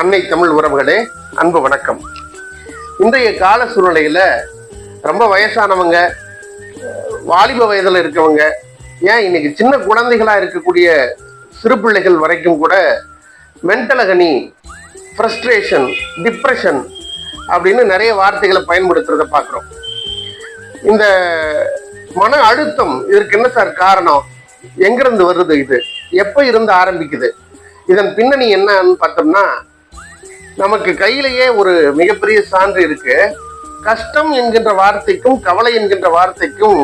அன்னை தமிழ் உறவுகளே அன்பு வணக்கம். இன்றைய கால சூழ்நிலையில் ரொம்ப வயசானவங்க வாலிப வயதில் இருக்கவங்க ஏன் இன்னைக்கு சின்ன குழந்தைகளாக இருக்கக்கூடிய சிறு பிள்ளைகள் வரைக்கும் கூட மென்டலகனி ஃப்ரஸ்ட்ரேஷன் டிப்ரெஷன் அப்படின்னு நிறைய வார்த்தைகளை பயன்படுத்துறத பார்க்குறோம். இந்த மன அழுத்தம் இதற்கு என்ன சார் காரணம்? எங்கிருந்து வருது இது? எப்போ இருந்து ஆரம்பிக்குது? இதன் பின்னணி என்னன்னு பார்த்தோம்னா நமக்கு கையிலேயே ஒரு மிகப்பெரிய சான்று இருக்கு. கஷ்டம் என்கின்ற வார்த்தைக்கும் கவலை என்கின்ற வார்த்தைக்கும்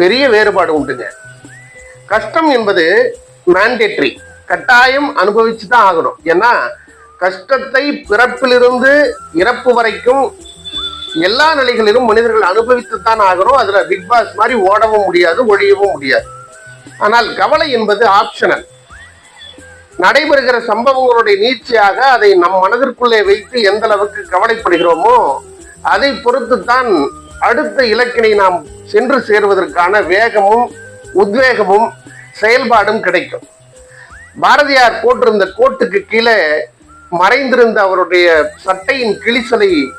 பெரிய வேறுபாடு உண்டுங்க. கஷ்டம் என்பது மேண்டேட்ரி கட்டாயம் அனுபவிச்சு தான் ஆகணும். ஏன்னா கஷ்டத்தை பிறப்பிலிருந்து இறப்பு வரைக்கும் எல்லா நிலைகளிலும் மனிதர்கள் அனுபவித்துத்தான் ஆகணும். அதில் பிக் பாஸ் மாதிரி ஓடவும் முடியாது ஒழியவும் முடியாது. ஆனால் கவலை என்பது ஆப்ஷனல் நடைபெறுகிற சம்பவங்களுடைய நீட்சியாக அதை நம் மனதிற்குள்ளே வைத்து எந்த அளவுக்கு கவலைப்படுகிறோமோ அதை பொறுத்துத்தான் அடுத்த இலக்கினை நாம் சென்று சேருவதற்கான வேகமும் உத்வேகமும் செயல்பாடும் கிடைக்கும். பாரதியார் போட்டிருந்த கோட்டுக்கு கீழே மறைந்திருந்த அவருடைய சட்டையின் கிழிசலை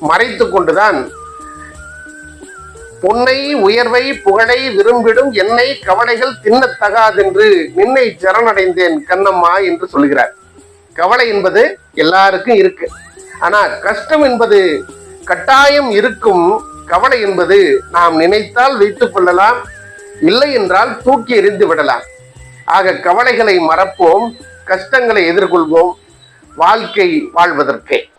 மறைத்து கொண்டுதான் பொன்னை உயர்வை புகழை விரும்பிடும் என்னை கவலைகள் தின்னத்தகாதென்று நின்னை சரணடைந்தேன் கண்ணம்மா என்று சொல்கிறார். கவலை என்பது எல்லாருக்கும் இருக்கு. ஆனா கஷ்டம் என்பது கட்டாயம் இருக்கும். கவலை என்பது நாம் நினைத்தால் வைத்துக் கொள்ளலாம். இல்லை என்றால் தூக்கி எறிந்து விடலாம். ஆக கவலைகளை மறப்போம். கஷ்டங்களை எதிர்கொள்வோம். வாழ்க்கை வாழ்வதற்கே.